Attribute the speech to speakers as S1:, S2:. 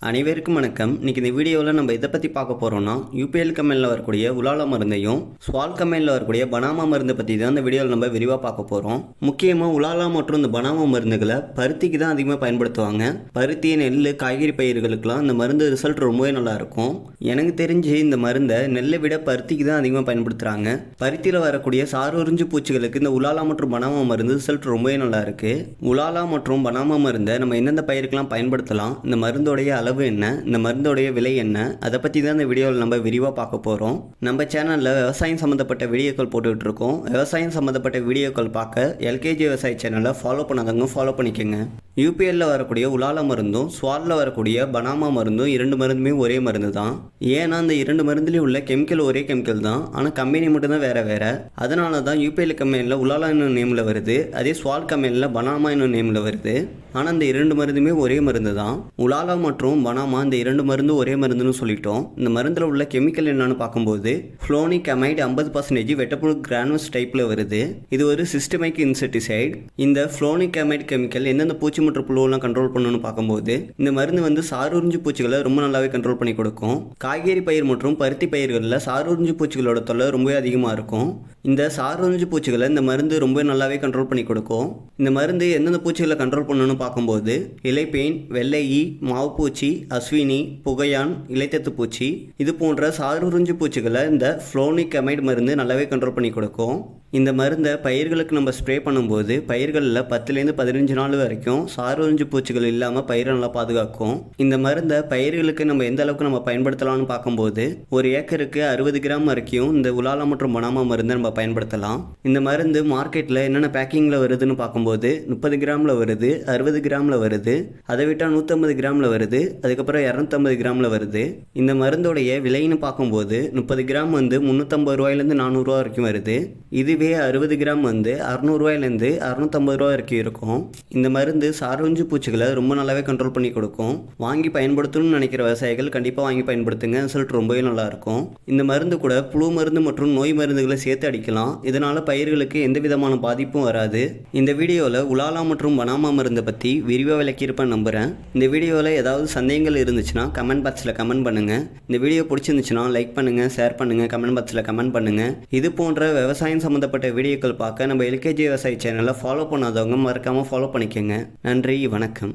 S1: அனைவருக்கும் வணக்கம். இன்னைக்கு இந்த வீடியோவில் நம்ம இதை பற்றி பார்க்க போகிறோம்னா யூபிஎல் கம்பெனியில் வரக்கூடிய உலாலா மருந்தையும் ஸ்வால் கம்பெனியில் வரக்கூடிய பனாமா மருந்தை பற்றி தான் இந்த வீடியோவில் நம்ம விரிவாக பார்க்க போகிறோம் முக்கியமாக உலாலா மற்றும் இந்த பனாமா மருந்துகளை பருத்திக்கு தான் அதிகமாக பயன்படுத்துவாங்க. பருத்தி நெல் காய்கறி பயிர்களுக்கெல்லாம் இந்த மருந்து ரிசல்ட் ரொம்பவே நல்லாயிருக்கும் எனக்கு தெரிஞ்சு இந்த மருந்தை நெல்லை விட பருத்திக்கு தான் அதிகமாக பயன்படுத்துகிறாங்க பருத்தியில் வரக்கூடிய சாரொறிஞ்சு பூச்சிகளுக்கு இந்த உலாலா மற்றும் பனாமா மருந்து ரிசல்ட் ரொம்பவே நல்லாயிருக்கு உலாலா மற்றும் பனாமா மருந்தை நம்ம எந்தெந்த பயிருக்கெல்லாம் பயன்படுத்தலாம் இந்த மருந்தோடைய அளவு என்ன இந்த மருந்தோடைய விலை என்ன அதை பற்றி தான் இந்த வீடியோவில் நம்ம விரிவாக பார்க்க போகிறோம் நம்ம சேனலில் விவசாயம் சம்மந்தப்பட்ட வீடியோக்கள் போட்டுக்கிட்டு இருக்கோம் விவசாயம் சம்மந்தப்பட்ட வீடியோக்கள் பார்க்க எல்கேஜி விவசாய சேனலை ஃபாலோ பண்ணாதவங்க ஃபாலோ பண்ணிக்கோங்க. யூபிஎல்ல வரக்கூடிய உலால மருந்தும் ஸ்வாலில் வரக்கூடிய பனாமா மருந்தும் இரண்டு மருந்துமே ஒரே மருந்து தான். ஏன்னா அந்த இரண்டு மருந்துலேயும் உள்ள கெமிக்கல் ஒரே கெமிக்கல் தான். ஆனால் கம்பெனி மட்டும்தான் வேற வேற. அதனால தான் யூபிஎல் கம்பெனியில் உலாலா என்னும் நேமில் வருது. அதே ஸ்வால் கம்பெனியில் பனாமா என்னும் நேமில் வருது. ஆனால் அந்த இரண்டு மருந்துமே ஒரே மருந்து தான். உலாலா மற்றும் பனாமா இந்த இரண்டு மருந்து ஒரே மருந்துன்னு சொல்லிட்டோம். இந்த மருந்தில் உள்ள கெமிக்கல் என்னன்னு பார்க்கும்போது ஃப்ளோனிக் அமைடு ஐம்பது பர்சன்டேஜ் வெட்டப்புழு கிரானோஸ் டைப்பில் வருது. இது ஒரு சிஸ்டமைக் இன்செக்டிசைட் இந்த ஃப்ளோனிக் அமைட் கெமிக்கல் எந்தெந்த பூச்சி மற்றும் புழுவெல்லாம் கண்ட்ரோல் பண்ணணும்னு பார்க்கும்போது இந்த மருந்து வந்து சாரூரிஞ்சு பூச்சிகளை ரொம்ப நல்லாவே கண்ட்ரோல் பண்ணி கொடுக்கும். காய்கறி பயிர் மற்றும் பருத்தி பயிர்களில் சாரூரிஞ்சு பூச்சிகளோட தொல்லை ரொம்பவே அதிகமாக இருக்கும். இந்த சாரூரிஞ்சு பூச்சிகளை இந்த மருந்து ரொம்ப நல்லாவே கண்ட்ரோல் பண்ணி கொடுக்கும். இந்த மருந்து எந்தெந்த பூச்சிகளை கண்ட்ரோல் பண்ணணும்னு பார்க்கும்போது இலைப்பேன் வெள்ளை மாவுப்பூச்சி அஸ்வினி புகையான் இலைத்தத்து பூச்சி இது போன்ற சாரூரிஞ்சு பூச்சிகளை இந்த ஃப்ளோனிக் அமைட் மருந்து நல்லாவே கண்ட்ரோல் பண்ணி கொடுக்கும். இந்த மருந்தை பயிர்களுக்கு நம்ம ஸ்ப்ரே பண்ணும்போது பயிர்களில் பத்துலேருந்து பதினஞ்சு நாள் வரைக்கும் சாருறிஞ்சு பூச்சிகள் இல்லாமல் பயிரை நல்லா பாதுகாக்கும். இந்த மருந்தை பயிர்களுக்கு நம்ம எந்த அளவுக்கு நம்ம பயன்படுத்தலாம்னு பார்க்கும்போது ஒரு ஏக்கருக்கு அறுபது கிராம் வரைக்கும் இந்த உலாலா மற்றும் மொனாமா மருந்தை நம்ம பயன்படுத்தலாம். இந்த மருந்து மார்க்கெட்டில் என்னென்ன பேக்கிங்கில் வருதுன்னு பார்க்கும்போது முப்பது கிராமில் வருது அறுபது கிராமில் வருது அதை விட்டால் நூற்றம்பது கிராமில் வருது அதுக்கப்புறம் இரநூத்தம்பது கிராமில் வருது. இந்த மருந்தோடைய விலைன்னு பார்க்கும்போது முப்பது கிராம் வந்து முந்நூற்றம்பது ரூபாயிலேருந்து நானூறுரூவா வரைக்கும் வருது. இதுவே அறுபது கிராம் வந்து அறநூறுவாயிலேருந்து அறநூற்றம்பது ரூபா வரைக்கும் இருக்கும். இந்த மருந்து சாரஞ்சு பூச்சிகளை ரொம்ப நல்லாவே கண்ட்ரோல் பண்ணி கொடுக்கும். வாங்கி பயன்படுத்தணும்னு நினைக்கிற விவசாயிகள் கண்டிப்பாக வாங்கி பயன்படுத்துங்க. ரிசல்ட் ரொம்பவே நல்லா இருக்கும். இந்த மருந்து கூட புழு மருந்து மற்றும் நோய் மருந்துகளை சேர்த்து அடிக்கலாம். இதனால் பயிர்களுக்கு எந்த விதமான பாதிப்பும் வராது. இந்த வீடியோவில் உலாலா மற்றும் பனாமா மருந்தை பற்றி விரிவாக விளக்கியிருப்பேன் நம்புகிறேன் இந்த வீடியோவில் ஏதாவது சந்தேகங்கள் இருந்துச்சுன்னா கமெண்ட் பாக்ஸில் கமெண்ட் பண்ணுங்கள் இந்த வீடியோ பிடிச்சிருந்துச்சுன்னா லைக் பண்ணுங்கள் ஷேர் பண்ணுங்கள் கமெண்ட் பாக்ஸில் கமெண்ட் பண்ணுங்கள் இது போன்ற விவசாயம் சம்மந்தப்பட்ட வீடியோக்கள் பார்க்க நம்ம எல்கேஜி விவசாய சேனலை ஃபாலோ பண்ணாதவங்க மறக்காமல் ஃபாலோ பண்ணிக்கோங்க. நன்றி வணக்கம்.